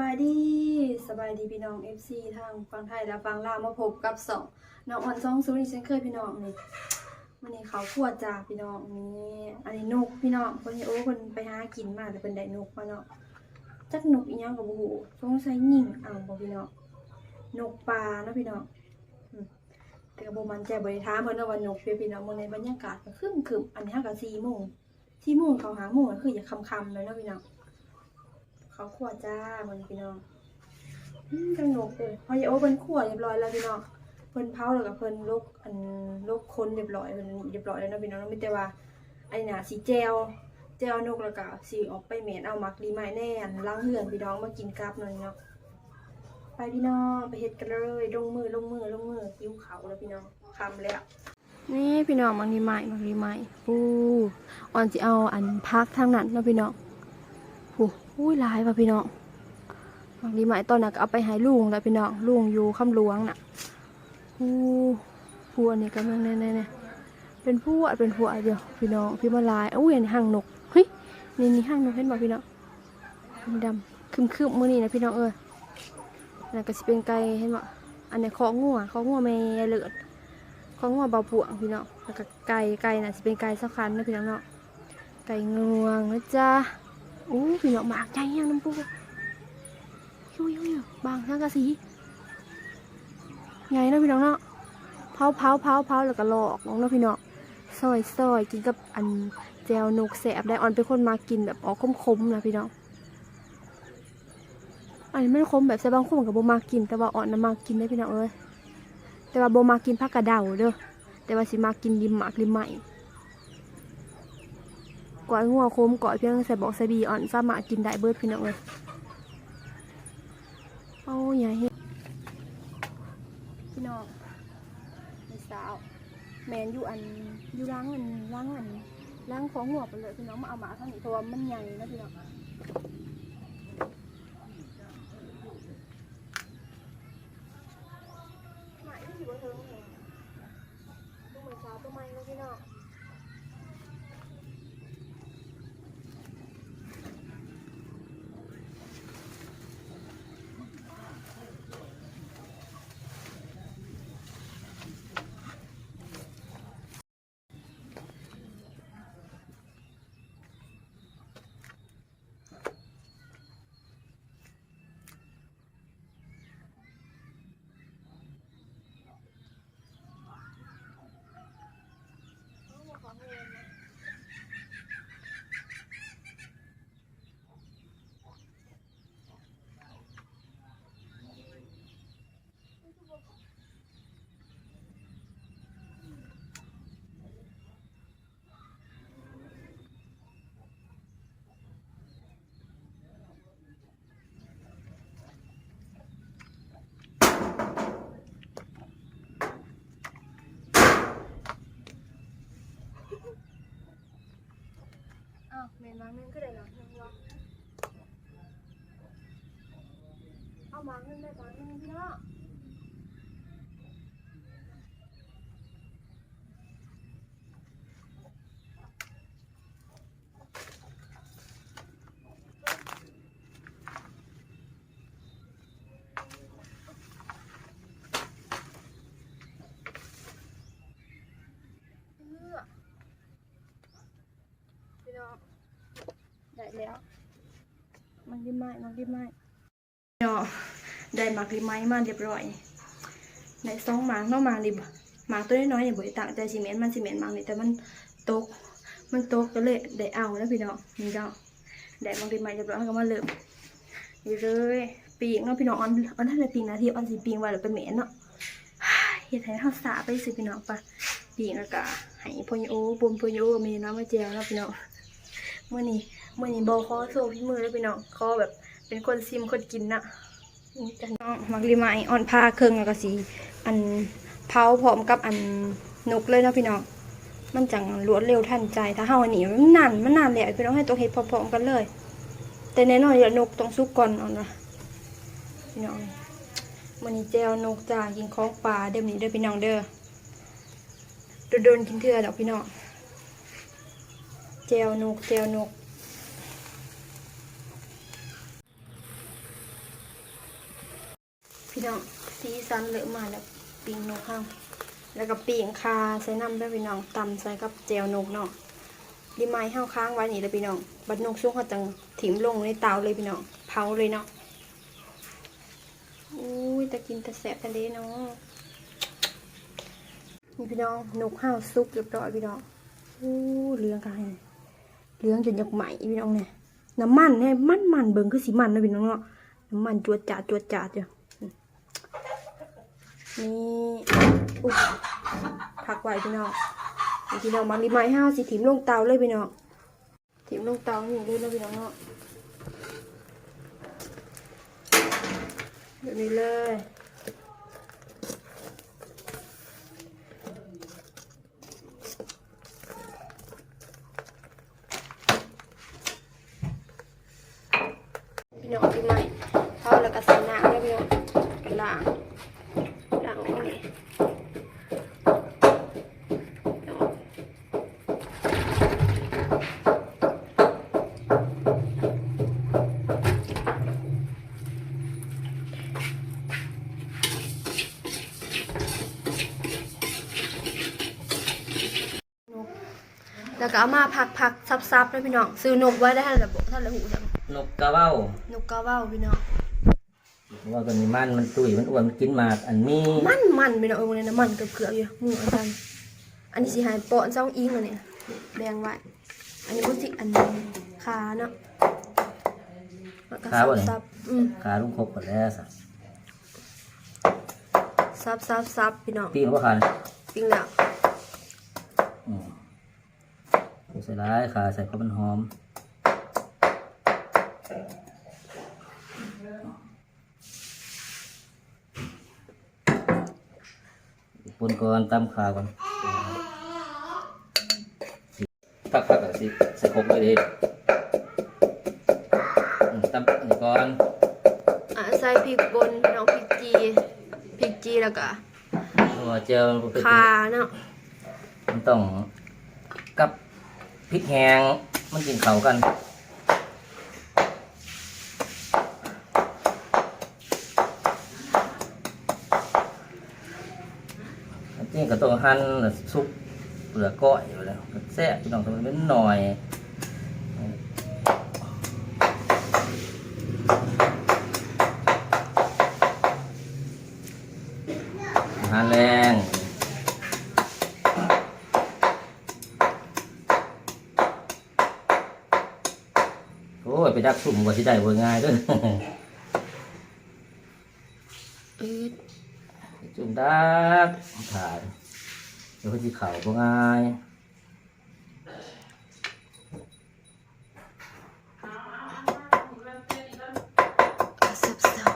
บายดีสบายดีพี่น้อง FC ทางฝั่งไทยและฝั่งลาวมาพบกับสองน้องอ่อนซองซูนี่เช่นเคยพี่น้องนี่วันนี้เขาขวดจ้าพี่น้องนี่อันนี้นกพี่น้องคนนี้โอ้คนไปหากินมาแต่เป็นได้นกมาเนาะจักนกอีหยังกับโอ้โหสงสัยยิงเอาบ่พี่น้องนกปลาเนาะพี่น้องแต่ก็บ่มันใจบ่ได้ถามเพิ่นเนว่านกเพียพี่น้องมื้อในบรรยากาศก็ครึ้มคึมอันนี้เฮาก็4โมง4โมงเขาหาโมงคืออย่าค่ำเลยเนาะพี่น้อง เขาขวดจ้ามันพี่น้องอืมจังหนกเลยพออย่าโอเพิ่นขวดเรียบร้อยแล้วพี่น้องเพิ่นเผาแล้วก็เพิ่นลกอันลกคนเรียบร้อยเพิ่นเรียบร้อยแล้วนะพี่น้องไม่แต่ว่าไอ้น่ะสีแจวแจวนกแล้วก็สีออกไปเหม็นเอามักดีไม้แน่นล้างเหือนพี่น้องมากินกับหน่อยเนาะไปพี่น้องไปเฮ็ดกันเลยลงมือลงมือลงมือคิ้วเขาแล้วพี่น้องคำแล้วนี่พี่น้องมังดีไม้มังดีไม้ปูอ่อนสิเอาอันพักทางนั้นเนาะพี่น้อง อุ้ยลายว่ะพี่น้องบางทีหมายตอนน่ะก็เอาไปให้ลุงแล้วพี่น้องลุงอยู่คำหลวงน่ะอู้ผัวนี่กำลังแน่ๆเป็นผัวเป็นผัวเดียวพี่น้องพี่มาลายอุ้ยนนี้ห่างนกเฮ้ยนี่นี่ห่างนกเห็นบ่พี่น้องดำๆคึมๆมื้อนี้นะพี่น้องเอ้ยนั่นก็สิเป็นไก่เห็นบ่อันนี้ของัวของัวแม่เลือดของัวเบาปวงพี่น้องแล้วก็ไก่ไก่น่ะสิเป็นไก่สักคันนะพี่น้องเนาะไก่งวงนะจ๊ะ อู้พี่น้องหมากใจยังน้ำปูยูยูยูบางสังกะสีไงนะพี่น้องเนาะเผาเผาเผาเผาแล้วก็หลอกน้องเนาะพี่น้องซอยซอยกินกับอันแจวนกแสบได้ออนเป็นคนมากินแบบออกคมๆนะพี่น้องอันนี้ไม่ได้คมแบบใส่บางคนกับโบมากิน แต่ว่าอ่อนนะมากินได้พี่น้องเอ้ยแต่ว่าโบมากินผักกระเดาเด้อแต่ว่าสิมากินริมหมากริมไหม กอยหัวโคมกอยเพียงใส่บอกใส่บีอ่อนสามารถกินได้เบิดพี่น้องเลยเอาอย่าเฮ็ดพี่น้องมีสาว แมนอยู่อันอยู่ล้างอันล้างอันล้างของหัวไปเลยพี่น้องมาเอาหมาข้างนี้เพราะว่ามันใหญ่นะพี่น้องหมาที่อยู่บนเทิงเนี่ยตัวเหมือนสาวตัวใหม่เลยพี่น้อง อ้าวเมนมาเมนก็ได้หรอยังวะเอามาเงินได้ก่อนเงินพี่เนาะเลือกพี่น้องได้แล้ว มันดี ไม้มันดีไม้เนาะได้มากดีไม้มาเรียบร้อยได้สองหมากเนาะหมากดิบหมากตัวน้อยๆเนี่ยบ่ได้ตั้งใจซีเมนต์มันซีเมนต์หมากนี่แต่มันตก มันตกก็เลยได้เอาแล้วพี่น้องนี่เนาะได้มากดีไม้เรียบร้อยก็มาเริ่มนี่เลยปีกเนาะพี่น้องออนออนท่านได้ปีกนาทีออนสิปีกไว้แล้วไปเหม็นเนาะเฮ็ดให้เฮาสาไปสิพี่น้องปะปีกแล้วก็ให้พ่อโยบุมพ่อโยมีน้ำมาแจวเนาะพี่น้องเมื่อนี้ มือนี้บอขอโซ่พี่มือแล้วพี่น้องขอแบบเป็นคนซิมคนกินนะนี่จ้ะน้องมักรีม้อ่อนผ้าเครื่องแล้วก็สีอันเผาพร้อมกับอันนกเลยนะพี่น้องมันจังรวดเร็วทันใจถ้าเฮาอันนี้มันนานมันนานแหละพี่น้องให้ตัวเฮ็ดพร้อมๆกันเลย แต่แน่นอนเดี๋ยวนกต้องสุกก่อนเอ่อนะพี่น้องมันนี้แจวนกจ้ากินของปลาเดี๋ยวนี้เด้อพี่น้องเด้อโดนกินเถื่อดอกพี่น้องแจวนกแจวนก พี่น้องสีสันเหลือมาแล้วปิงนกข้างแล้วก็ปิงคาใส่น้ำด้วยพี่น้องตำใส่กับแจวนกเนาะดีไม้ห้าวค้างไว้นี่เลยพี่น้อง บัดนกช่วงเขาจังถิ่มลงในเตาเลยพี่น้องเผาเลยเนาะอุ้ยต่กินต่แสบแต่เด้เนาะนี่พี่น้องนกห้าวซุกเรียบร้อยพี่น้องอู้เหลืองกันเหลืองจนอยากไหมพี่น้องเนี่ยน้ำมันเนี่ยมันมันเบิ่งคือสีมันนะพี่น้องเนาะน้ำมันจวดจ่าจวดจ่าดอยู่ นี่อุ๊ผักไว้พี่น้องพี่น้องมารีไม้ห้าสิถิมลงเตาเลยพี่น้องถิมลงเตานี่เลยพี่น้องเนาะแบบนี้เลยพี่น้องรีไม้ท่าแล้วก็ใส่น้ำแล้วพี่น้องล้าง หลังนี่ แล้วก็เอามาพักพักซับซับๆเลยพี่น้องซื้อนกไว้ได้ท่านระบบท่านระหูจังนกกระเว้านกกาเว้าพี่น้องว่าตัวนี้มันมันตุ้ยมันอ้วนมันกินหมากอันนี้มันมันพี่น้องเออมันเลยน้ำมันเกือบเกือบๆอยู่มืออันนั้นอันนี้สิหายโปะซ่องอิงอันนี้แดงไว้อันนี้พุสิอันนี้ขาเนาะแล้วก็ซับซับอืมขาลุงครบหมดแล้วสัซับซับซับพี่น้องปีนว่าขาเนี่ยปิ้งแล้ว อืมใส่ร้ายขาใส่เพราะมันหอมปนก่อนตำขาก่อนพักพักๆอะสิใส่ครบเลยดิอืมตำอันนี้ก่อนอะใส่พริกบนพี่น้องพริกจีพริกจีแล้วก็ตัวเจลมันเป็นขาเนาะมันต้องกับ พริกแห้งมันกินเขากันจีก็ต้องหั่นซุปเปลือกก้อยอยู่แล้วแซ่บพี่น้องทำเป็นหน่อย อาหารแรงโอ้ย ไป ดักสุ่มกว่าที่ได้บ่ง่ายเด้วยอืดจุ่มดักถ่ายเดี๋ยวเขาจะเข่าบ่ง่ายซับซั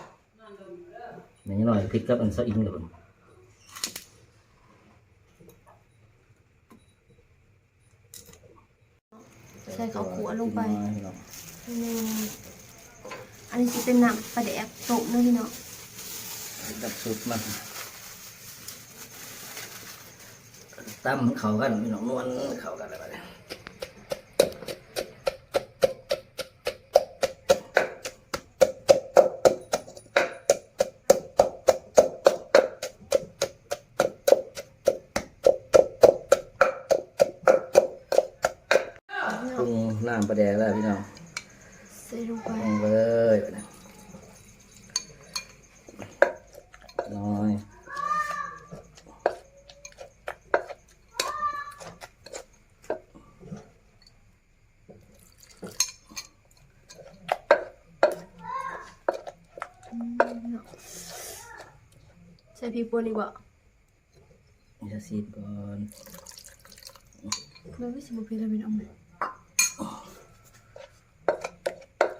บ นี่หน่อยพริกกับอันซะอิงเลยใส่ข้าวขัวลงไปอืมอันนี้จะเป็นน้ำปลาแดกต้มเนาะพี่น้องดับซุปมาตั้มมันเข้ากันพี่น้องนวลเข้ากันอะไรแบบนี้ำปลาแดงแล้วพี่น้องใส่ลงไปลงไปเลยแบบนี้น้อยใส่พริกป่นอีกบ่จะซีดก่อนมันไม่สิบุเพลพี่น้องเลย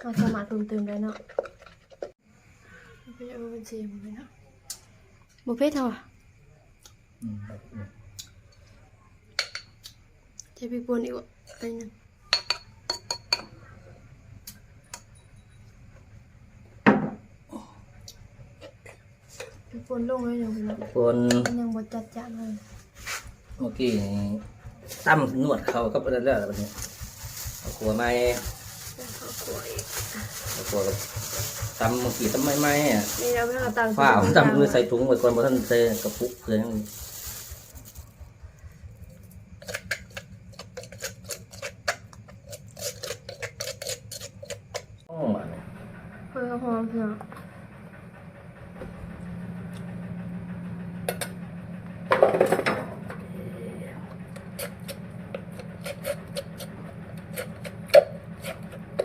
ก็สามารถเพิ่มเติมได้เนาะมันเป็นเออเป็นเสียงเลยเนาะบุเพเท่าอะอืมครับใส่พริกป่นอีกบ่อันนึงพริกป่นลงเลยหนึ่งพี่น้องคนมันยังบดจัดจ้านเลยเมื่อกี้นี่ตั้มนวดเขาก็ไปแล้วแล้วแบบนี้เอาขัวไม้ข้าว คั่วอีกเอาขัวกับตำเมื่อกี้ตำไม้ไม้อะนี่เราไม่เอาตังค์ฝ้าผมตำมือใส่ถุงไว้ก่อนเพราะท่านใส่กระปุกเกลือยังมีโอ้มาเนี่ย เพื่อหอมพี่น้อง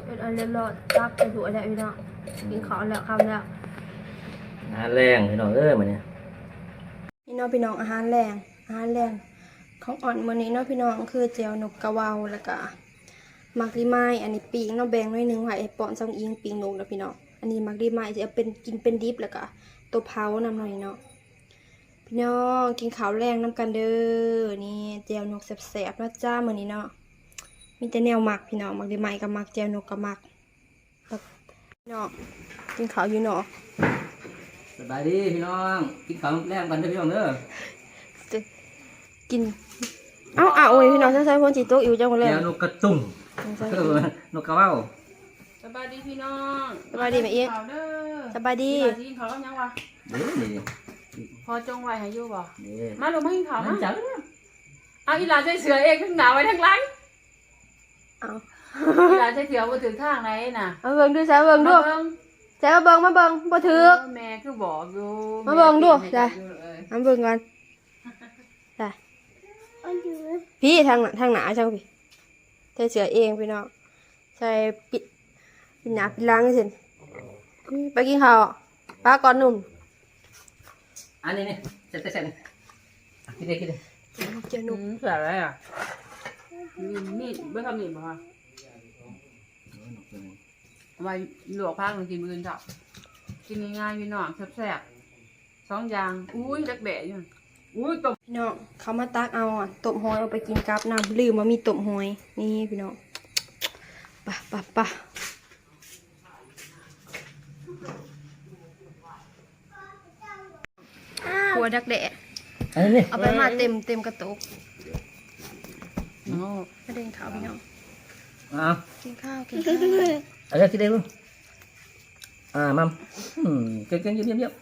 เป็น อันเรียบร้อยตักไปถูอะไรพี่น้องกินข้าวแล้วคำแล้วงานแรงพี่น้องเอ้ยมาเนี่ยพี่น้องพี่น้องอาหารแรงอาหารแรงของอ่อนมื้อนี้เนาะพี่น้องคือเจียวนกกระเวาแล้วก็มักดีไม้อันนี้ปีกเนาะแบ่งไว้หนึงไว้ไอ้ปอนซองอิงปีกนกแล้วพี่น้องอันนี้มักดีไม้จะเอาเป็นกินเป็นดิบแล้วก็ตัวเผานำหน่อยเนาะพี่น้องกินข้าวแรงน้ำกันเด้อนี่เจียวนกแซ่บๆเนาะจ้ามื้อนี้เนาะ มีแต่แนวมักพี่น้องมักดีไม้กับมักเจียวนกกับมักแล้วพี่น้องกินข้าวอยู่เนาะสบายดีพี่น้องกินข้าวแรงกันเด้อพี่น้องเด้อจะกินเอ้าอะโอ้ยพี่น้องใช้ใช้พ้นจีโต๊ะอยู่จังหวะเลยแก้วนกกระตุ้มเออนกกระเว้าสบายดีพี่น้องสบายดีไหมเอ๊ะข่าวเด้อสบายดีสบายดีเขาวแล้วยังวะเด้นี่พอจงไว้ให้อยู่บ่เด้มาลงมากินข้าวมัมานจังเอาอีหลานใส่เสือเองทั้งหนาวไว้ทั้งหลัง เอาอีหลานใส่เสือบ่ถึงทางไหนน่ะมาเบิ่งดูใช้เบิ่งดูมาเบิ่งใช้มาเบิ่งมาเบิ่งบ่ถือกแม่คือบอกอยู่มาเบิ่งดูแม่จ้ะเก็บอยู่เอ้ยมาเบิ่งก่อนได้พี่ทางหน้าทางหนาจังพี่ใช้เสือเองพี่น้องใช้ปิดปิดหนาปิดหล้างสิไปกินข้าวป้าก่อนหนุ่มอันนี้นี่เสร็จเสร็จเสร็จกินเลยกินเลยเจ้าหอืนุ่มมเสืออะไรอะ มีมีดเบิ่งคำนี้บ่คะเอาไว้ลวกพักหนึงกินมื้อจ้ะกินง่ายๆพี่น้องแซ่บๆสองอย่าง อุ้ยเล็กแบะอยู่อุ้ยตบพี่น้องเขามาตักเอาอะตบหอยเอาไปกินกับน้ำลืมว่ามีตบหอย นี่พี่น้องปะปะปะครัวดักแดะอันนี้นี่เอาไปมาเต็มเต็มกระตุก โอ้ไม่ได้กินข้าวพี่น้องอ่ากินข้าวกินข้าวเอาเลยกินเลยลูกอ่ามัมอืมเก่งๆเยี่ยมๆเยี่ยม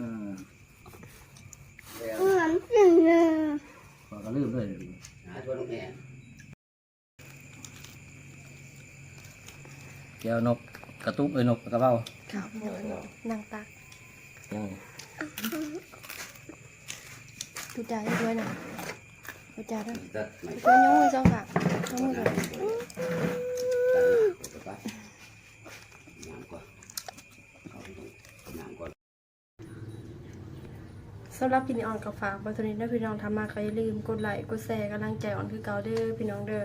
อืมขอกระลืมด้วยเดี๋ยวนกก ระตุกเอ้ยนกกระเบ้าข้าวพี่น้องนั่งตักยังดูจ่าได้ด้วยนะดูจ่าด้วยตัวย้องมือสองค่ะย้องมือก่อนสำหรับกินอ่อนกับฝากบัตรนี้ถ้าพี่น้องทำมาก็อย่าลืมกดไลค์กดแชร์กำลังใจอ่อนคือเก่าเด้อพี่น้องเด้อ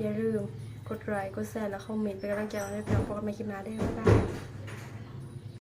อย่าลืม กดไลค์กดแชร์แล้วคอมเมนต์เป็นกำลังใจอ่อนให้พี่น้องพบกันใหม่คลิปหน้าได้อบ๊ายบาย